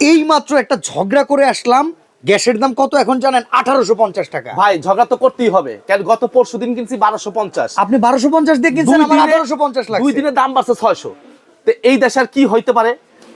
এই মাত্র একটা ঝগড়া করে আসলাম। গ্যাসের দাম কত এখন জানেন? আঠারোশো পঞ্চাশ টাকা। ভাই ঝগড়া তো করতেই হবে। কেন গত পরশু দিন কিনছি বারোশো পঞ্চাশ। আপনি বারোশো পঞ্চাশ দিয়ে কিনছেন আমার আঠারোশো পঞ্চাশ দুই লাগছে দিনের দাম বাড়ছে ছয়শো। তো এই দেশে আর কি হইতে পারে?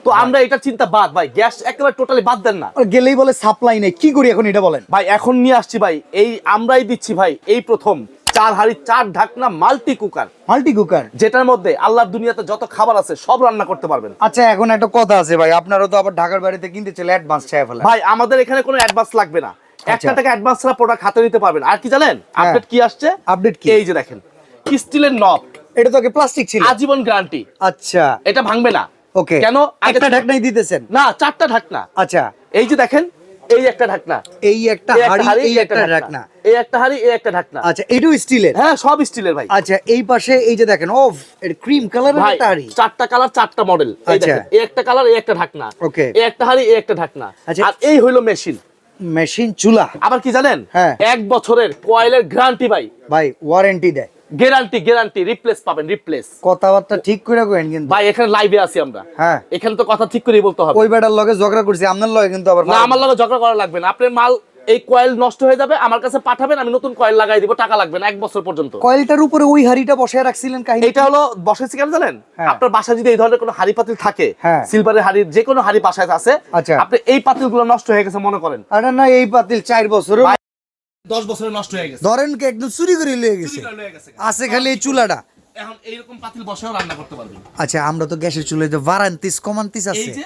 তো আমরা এটা চিন্তা বাদ ভাই। গ্যাস একেবারে টোটালি বাদ দেন না। গেলেই বলে সাপ্লাই নেই। কি করি এখন এটা বলেন? ভাই এখন নিয়ে আসছি ভাই। এই আমরাই দিচ্ছি ভাই। এই প্রথম। চার হাড়ি চার ঢাকনা মাল্টি কুকার। Multi cooker? যেটার মধ্যে আল্লাহর দুনিয়াতে যত খাবার আছে সব রান্না করতে পারবেন। আচ্ছা এখন একটা কথা আছে ভাই আপনারও তো আবার ঢাকার বাড়িতে কিনতে চলে অ্যাডভান্স চাই ফেলা ভাই আমাদের এখানে কোনো অ্যাডভান্স লাগবে না। একটা আচ্ছা। টাকা অ্যাডভান্স ছাড়া প্রোডাক্ট হাতে নিতে পারবেন। আর কি জানেন? আপডেট কি আসছে? Update কি? এই যে দেখেন স্টিলের নব এটা তো আগে প্লাস্টিক ছিল। আজীবন গ্যারান্টি আচ্ছা। এটা ভাঙবে না। ওকে কেন? একটা ঢাকনাই দিতেছেন? না চারটা ঢাকনা। আচ্ছা। এই যে দেখেন এই একটা ঢাকনা। এই একটা একটা হাড়ি এই একটা ঢাকনা। এই একটা হাড়ি এই একটা ঢাকনা। আচ্ছা এটাও স্টিলের? হ্যাঁ সব স্টিলের ভাই। আচ্ছা এই পাশে এই যে দেখেন এটা ক্রিম কালারের একটা হাড়ি। চারটা কালার চারটা মডেল এই আচ্ছা। দেখেন এই একটা কালার এই একটা ঢাকনা। Okay. এই একটা হাড়ি এই একটা ঢাকনা। আচ্ছা। আর এই হইল মেশিন মেশিন চুলা। আবার কি জানেন? হ্যাঁ। এক বছরের কয়েলের গ্যারান্টি ভাই। ভাই ওয়ারেন্টি দেয়। গ্যারান্টি গ্যারান্টি রিপ্লেস পাবেন রিপ্লেস কথাবার্তা ঠিক করে করেন কিন্তু। ভাই এখানে লাইভে আছি আমরা। হ্যাঁ। এখানে তো কথা ঠিক করেই বলতে হবে। ওই বেটার লগে ঝগড়া করছি আপনার লগে কিন্তু আবার না আমার লগে ঝগড়া করা লাগবে না। আপনার মাল এই কয়েল নষ্ট হয়ে যাবে আমার কাছে পাঠাবেন আমি নতুন কয়েল লাগাই দিব টাকা লাগবে না এক বছর পর্যন্ত। কয়েলটার উপরে ওই হাড়িটা বসায় রাখছিলেন কাহিনী? এটা হলো বসেছি কেন জানেন? হ্যাঁ। আপনার বাসায় যদি এই ধরনের কোনো হাড়ি পাতিল থাকে হ্যাঁ। সিলভারের হাড়ির যে কোনো হাড়ি বাসায় আছে আচ্ছা। আপনি এই পাতিলগুলো নষ্ট হয়ে গেছে মনে করেন। আরে না এই পাতিল চার বছর দশ বছরে নষ্ট হয়ে গেছে। ধরেন কি একদম চুরি করে লয়ে গেছে। আছে খালি এই চুলাটা। এখন এইরকম পাতিল বসেও রান্না করতে পারবেন। আচ্ছা আমরা তো গ্যাসের চুলায় তো বারান্তিস কমান্তিস এই আছে যে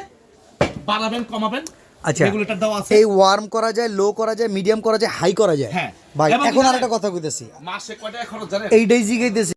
বাড়াবেন কমাবেন আচ্ছা রেগুলেটর দেওয়া আছে। এই ওয়ার্ম করা যায় লো করা যায় মিডিয়াম করা যায় হাই করা যায়। হ্যাঁ। ভাই এখন আর একটা কথা কইতেছি। মাসে কয় টাকা খরচ জানেন? এইটাই জিগাইতেছি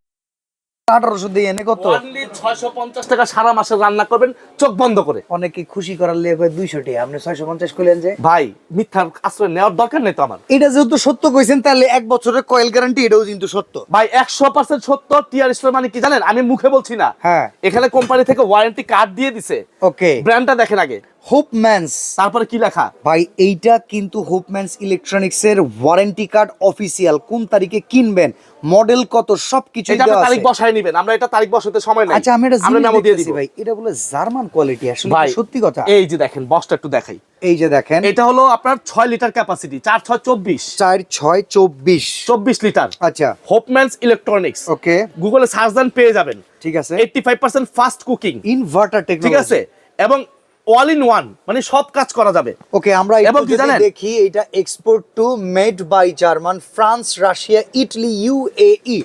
আঠারোশো দিয়ে এনে কত? অনলি 650 টাকা সারা মাসে রান্না করবেন চোখ বন্ধ করে। অনেকে খুশি করার দুইশো টাকা। আপনি ছয়শো পঞ্চাশ করলেন যে? ভাই মিথ্যার আশ্রয় নেওয়ার দরকার নেই তো আমার। এটা যেহেতু সত্য কইছেন তাহলে এক বছরের কয়েল গ্যারান্টি এটাও কিন্তু সত্য। ভাই একশো পার্সেন্ট সত্য টিআর স্টোর মানে কি জানেন? আমি মুখে বলছি না। হ্যাঁ। এখানে কোম্পানি থেকে ওয়ারেন্টি কার্ড দিয়ে দিছে। ওকে ব্র্যান্ডটা দেখেন আগে। হোপ ম্যানস তারপরে কি লেখা? ভাই এইটা কিন্তু হোপম্যানস ইলেকট্রনিক্স এর ওয়ারেন্টি কার্ড অফিসিয়াল কোন তারিখে কিনবেন মডেল কত সবকিছু এটা তারিখ বসায় নেবেন। আমরা এটা তারিখ বসাতে সময় নাই। আচ্ছা আমি এটা আমরা মেমো দিয়ে দেখতেছি ভাই এটা বলে জার্মান কোয়ালিটি আসলে সত্যি কথা। এই যে দেখেন বসটা একটু দেখাই। এই যে দেখেন। এটা হলো আপনার ছয় লিটার ক্যাপাসিটি চার ছয় চব্বিশ। চার ছয় চব্বিশ। চব্বিশ লিটার। আচ্ছা। Hopemans electronics okay. গুগলে সার্চ দেন পেয়ে যাবেন। ঠিক আছে। Eighty five percent fast cooking inverter ঠিক আছে? এবং অল ইন ওয়ান মানে সব কাজ করা যাবে। ওকে আমরা এবং এবং কি জানেন? দেখি এটা export to made by German France Russia Italy UAE এই।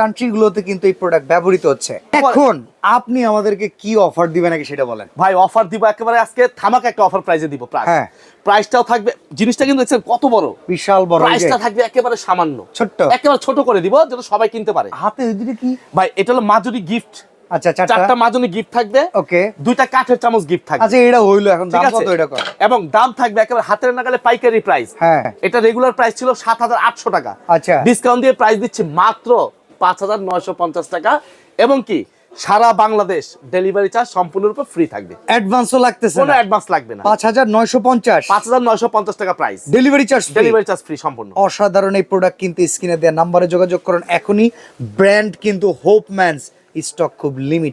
কান্ট্রি গুলোতে কিন্তু এই প্রোডাক্ট ব্যবহৃত হচ্ছে। এখন আপনি আমাদেরকে কি অফার দিবেন আগে সেটা বলেন। ভাই অফার দিব একেবারে আজকে থামাকা একটা অফার প্রাইজে দিব প্রাইস হ্যাঁ। প্রাইসটাও থাকবে জিনিসটা কিন্তু দেখছেন কত বড়। বিশাল বড় প্রাইসটা থাকবে একেবারে সামান্য। ছোট্ট। একেবারে ছোট করে দিব সবাই কিনতে পারে। হাতে ওই দুটো কি? ভাই এটা হলো মাজুরি গিফট আচ্ছা চারটা। চারটা মাজুরি গিফট থাকবে। ওকে। দুইটা কাঠের চামচ গিফট থাকবে। আচ্ছা এটা হইল এখন দাম কত এটা কর এবং দাম থাকবে একেবারে হাতের নাগালে পাইকারি প্রাইস হ্যাঁ। এটা রেগুলার প্রাইস ছিল সাত হাজার আটশো টাকা। আচ্ছা। ডিসকাউন্ট দিয়ে প্রাইস দিচ্ছি মাত্র পাঁচ হাজার নয়শো পঞ্চাশ টাকা এবং কি সারা বাংলাদেশ ডেলিভারি চার্জ সম্পূর্ণরূপে ফ্রি থাকবে। অ্যাডভান্সও লাগতেছে কোনো অ্যাডভান্স লাগবে না। পাঁচ হাজার নয়শো পঞ্চাশ? পাঁচ হাজার নয়শো পঞ্চাশ টাকা price delivery charge delivery charge free সম্পূর্ণ। অসাধারণ এই প্রোডাক্ট কিন্তু স্ক্রিনে দেওয়া নাম্বারে যোগাযোগ করুন। এখনই ব্র্যান্ড কিন্তু হোপম্যান্স স্টক খুব লিমিটেড